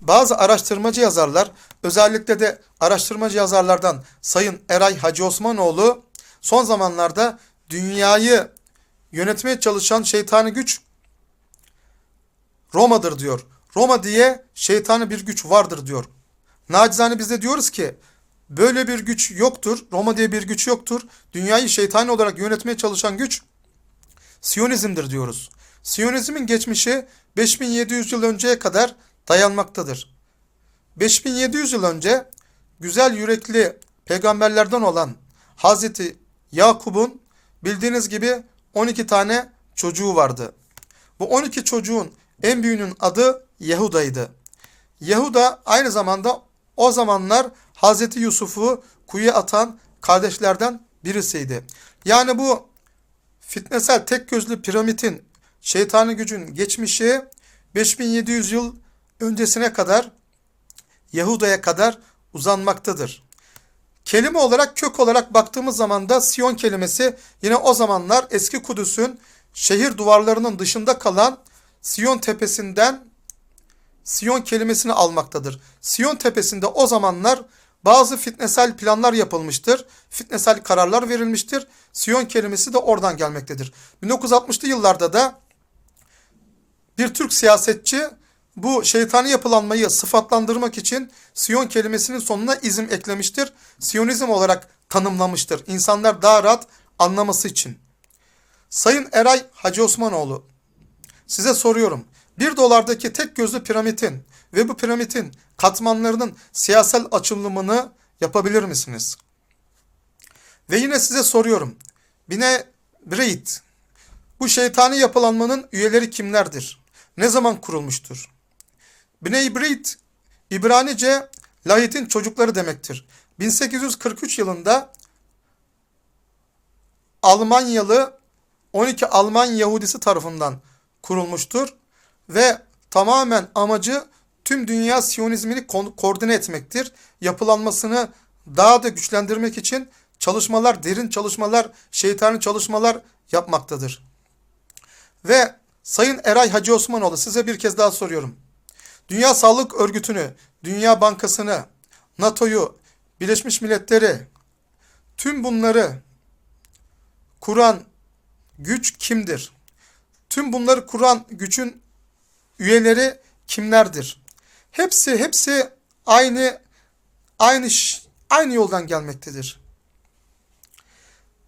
Bazı araştırmacı yazarlar, özellikle de araştırmacı yazarlardan Sayın Eray Hacı Osmanoğlu son zamanlarda dünyayı yönetmeye çalışan şeytani güç Roma'dır diyor. Roma diye şeytani bir güç vardır diyor. Nacizane biz de diyoruz ki böyle bir güç yoktur. Roma diye bir güç yoktur. Dünyayı şeytani olarak yönetmeye çalışan güç Siyonizm'dir diyoruz. Siyonizmin geçmişi 5700 yıl önceye kadar dayanmaktadır. 5700 yıl önce güzel yürekli peygamberlerden olan Hazreti Yakub'un bildiğiniz gibi 12 tane çocuğu vardı. Bu 12 çocuğun en büyüğünün adı Yehuda'ydı. Yehuda aynı zamanda o zamanlar Hazreti Yusuf'u kuyuya atan kardeşlerden birisiydi. Yani bu fitnesel tek gözlü piramidin şeytani gücün geçmişi 5700 yıl öncesine kadar Yahuda'ya kadar uzanmaktadır. Kelime olarak kök olarak baktığımız zaman da Siyon kelimesi yine o zamanlar eski Kudüs'ün şehir duvarlarının dışında kalan Siyon tepesinden Siyon kelimesini almaktadır. Siyon tepesinde o zamanlar bazı fitnesel planlar yapılmıştır. Fitnesel kararlar verilmiştir. Siyon kelimesi de oradan gelmektedir. 1960'lı yıllarda da bir Türk siyasetçi bu şeytani yapılanmayı sıfatlandırmak için Siyon kelimesinin sonuna izim eklemiştir. Siyonizm olarak tanımlamıştır. İnsanlar daha rahat anlaması için. Sayın Eray Hacı Osmanoğlu, size soruyorum. Bir dolardaki tek gözlü piramidin ve bu piramidin katmanlarının siyasal açılımını yapabilir misiniz? Ve yine size soruyorum. Bine Breit, bu şeytani yapılanmanın üyeleri kimlerdir? Ne zaman kurulmuştur? Bine Breit, İbranice Lahit'in çocukları demektir. 1843 yılında Almanyalı 12 Alman Yahudisi tarafından kurulmuştur ve tamamen amacı tüm dünya Siyonizmini ko- koordine etmektir. Yapılanmasını daha da güçlendirmek için çalışmalar, derin çalışmalar, şeytani çalışmalar yapmaktadır. Ve Sayın Eray Hacı Osmanoğlu size bir kez daha soruyorum. Dünya Sağlık Örgütü'nü, Dünya Bankası'nı, NATO'yu, Birleşmiş Milletleri, tüm bunları kuran güç kimdir? Tüm bunları kuran gücün üyeleri kimlerdir? Hepsi hepsi aynı aynı aynı yoldan gelmektedir.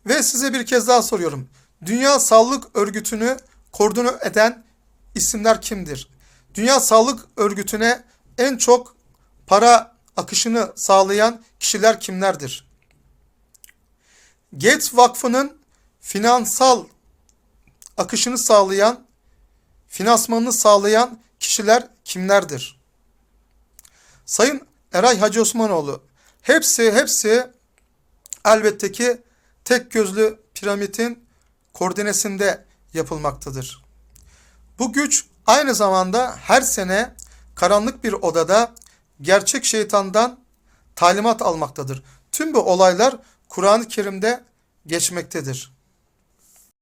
Ve size bir kez daha soruyorum. Dünya Sağlık Örgütü'nü koordine eden isimler kimdir? Dünya Sağlık Örgütü'ne en çok para akışını sağlayan kişiler kimlerdir? Gates Vakfı'nın finansal akışını sağlayan, finansmanını sağlayan kişiler kimlerdir? Sayın Eray Hacı Osmanoğlu, hepsi hepsi elbette ki tek gözlü piramidin koordinesinde yapılmaktadır. Bu güç aynı zamanda her sene karanlık bir odada gerçek şeytandan talimat almaktadır. Tüm bu olaylar Kur'an-ı Kerim'de geçmektedir.